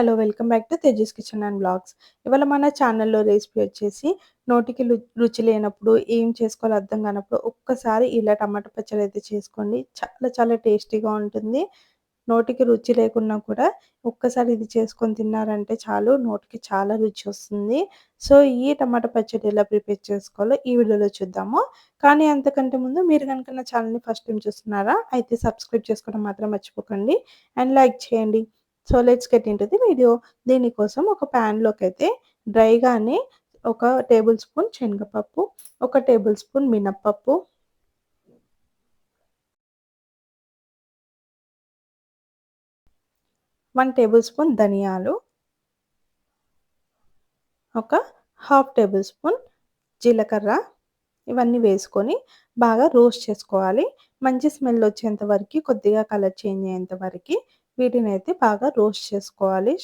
Hello! Welcome back to Tejas kitchen and blogs. ఇవాళ మన ఛానల్‌లో రెసిపీ వచ్చేసి నోటికి రుచి లేనప్పుడు, ఏం చేసుకోవాలో అర్థం కానప్పుడు ఒక్కసారి ఇలా టమాటా పచ్చడి అయితే చేసుకోండి. చాలా చాలా టేస్టీగా ఉంటుంది. నోటికి రుచి లేకున్నా కూడా ఒక్కసారి ఇది చేసుకొని తిన్నారంటే చాలు నోటికి చాలా రుచి వస్తుంది. సో, ఈ టమాటా పచ్చడి ఎలా ప్రిపేర్ చేసుకోవాలో ఈ వీడియోలో చూద్దాము. కానీ అంతకంటే ముందు మీరు కనుక నా ఛానల్‌ని ఫస్ట్ టైమ్ చూస్తున్నారా? అయితే సబ్స్క్రైబ్ చేసుకోవడం మాత్రం మర్చిపోకండి. అండ్ లైక్ చేయండి. So let's get into the video. దీనికోసం ఒక ప్యాన్లోకి అయితే డ్రైగానే ఒక టేబుల్ స్పూన్ శనగపప్పు, ఒక టేబుల్ స్పూన్ మినప్పప్పు. వన్ టేబుల్ స్పూన్ ధనియాలు. ఒక హాఫ్ టేబుల్ స్పూన్ జీలకర్ర. ఇవన్నీ వేసుకొని బాగా రోస్ట్ చేసుకోవాలి. మంచి స్మెల్ వచ్చేంత వరకు కొద్దిగా కలర్ చేంజ్ అయ్యేంత వరకు వీటిని అయితే బాగా రోస్ట్ చేసుకోవాలి.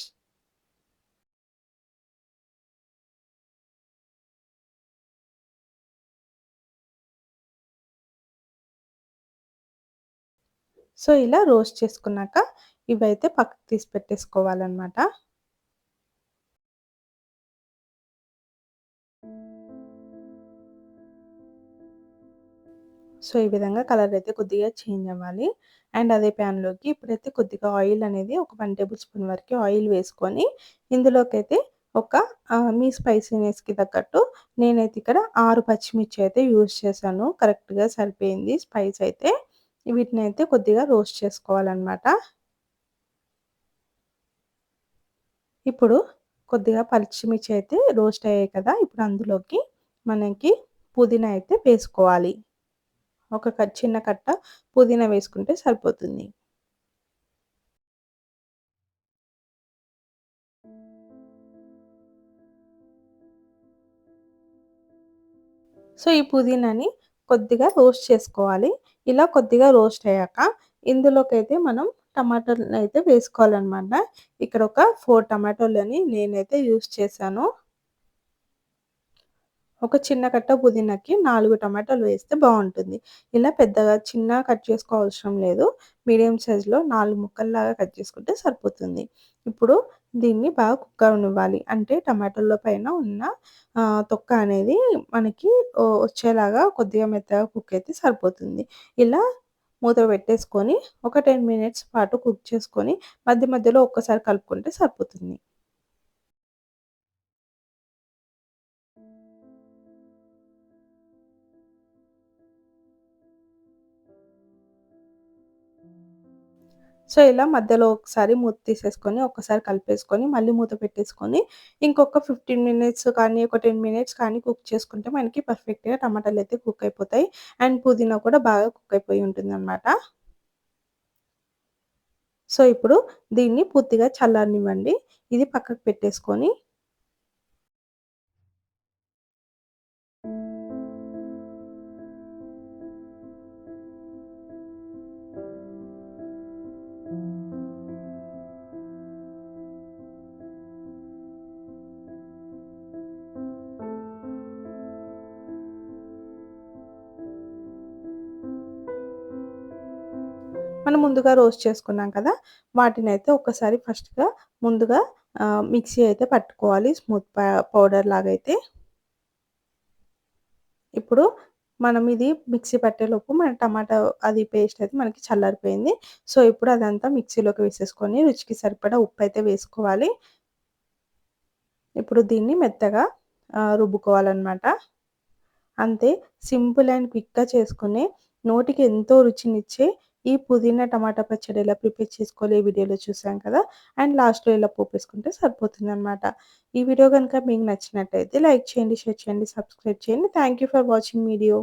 సో ఇలా రోస్ట్ చేసుకున్నాక ఇవైతే పక్కకు తీసి పెట్టేసుకోవాలన్నమాట. సో ఈ విధంగా కలర్ అయితే కొద్దిగా చేంజ్ అవ్వాలి. అండ్ అదే ప్యాన్లోకి ఇప్పుడైతే కొద్దిగా ఆయిల్ అనేది ఒక వన్ టేబుల్ స్పూన్ వరకు ఆయిల్ వేసుకొని ఇందులోకైతే ఒక మీ స్పైసీనెస్కి తగ్గట్టు నేనైతే ఇక్కడ ఆరు పచ్చిమిర్చి అయితే యూజ్ చేశాను. కరెక్ట్గా సరిపోయింది. స్పైస్ అయితే వీటిని అయితే కొద్దిగా రోస్ట్ చేసుకోవాలన్నమాట. ఇప్పుడు కొద్దిగా పచ్చిమిర్చి అయితే రోస్ట్ అయ్యాయి కదా! ఇప్పుడు అందులోకి మనకి పుదీనా అయితే వేసుకోవాలి. ఒక చిన్న కట్ట పుదీనా వేసుకుంటే సరిపోతుంది. సో ఈ పుదీనాని కొద్దిగా రోస్ట్ చేసుకోవాలి. ఇలా కొద్దిగా రోస్ట్ అయ్యాక ఇందులోకైతే మనం టమాటాలను అయితే వేసుకోవాలన్నమాట. ఇక్కడ ఒక ఫోర్ టమాటోలని నేనైతే యూస్ చేశాను. ఒక చిన్న కట్ట పుదీనాకి నాలుగు టమాటాలు వేస్తే బాగుంటుంది. ఇలా పెద్దగా చిన్న కట్ చేసుకోవసరం లేదు. మీడియం సైజులో నాలుగు ముక్కల్లాగా కట్ చేసుకుంటే సరిపోతుంది. ఇప్పుడు దీన్ని బాగా కుక్ అవనివ్వాలి. అంటే టమాటోల పైన ఉన్న తొక్క అనేది మనకి వచ్చేలాగా కొద్దిగా మెత్తగా కుక్ అయితే సరిపోతుంది. ఇలా మూత పెట్టేసుకొని ఒక టెన్ మినిట్స్ పాటు కుక్ చేసుకొని మధ్య మధ్యలో ఒక్కసారి కలుపుకుంటే సరిపోతుంది. సో ఇలా మధ్యలో ఒకసారి మూత తీసేసుకొని ఒకసారి కలిపేసుకొని మళ్ళీ మూత పెట్టేసుకొని ఇంకొక ఫిఫ్టీన్ మినిట్స్ కానీ ఒక టెన్ మినిట్స్ కానీ కుక్ చేసుకుంటే మనకి పర్ఫెక్ట్గా టమాటాలు అయితే కుక్ అయిపోతాయి. అండ్ పుదీనా కూడా బాగా కుక్ అయిపోయి ఉంటుంది అనమాట సో ఇప్పుడు దీన్ని పూర్తిగా చల్లారనివ్వండి. ఇది పక్కకు పెట్టేసుకొని మనం ముందుగా రోస్ట్ చేసుకున్నాం కదా వాటిని అయితే ఒకసారి ఫస్ట్గా ముందుగా మిక్సీ అయితే పట్టుకోవాలి స్మూత్ పౌడర్ లాగా అయితే ఇప్పుడు మనం ఇది మిక్సీ పట్టేలోపు మన టమాటా అది పేస్ట్ అయితే మనకి చల్లారిపోయింది. సో ఇప్పుడు అదంతా మిక్సీలోకి వేసేసుకొని రుచికి సరిపడా ఉప్పు అయితే వేసుకోవాలి. ఇప్పుడు దీన్ని మెత్తగా రుబ్బుకోవాలన్నమాట. అంతే సింపుల్ అండ్ క్విక్గా చేసుకునే నోటికి ఎంతో రుచినిచ్చే ఈ పుదీనా టమాటా పచ్చడి ఎలా ప్రిపేర్ చేసుకోవాలి ఈ వీడియోలో చూసాం కదా? అండ్ లాస్ట్లో ఇలా పోపేసుకుంటే సరిపోతుంది అనమాట ఈ వీడియో కనుక మీకు నచ్చినట్టయితే లైక్ చేయండి షేర్ చేయండి సబ్స్క్రైబ్ చేయండి. Thank for watching video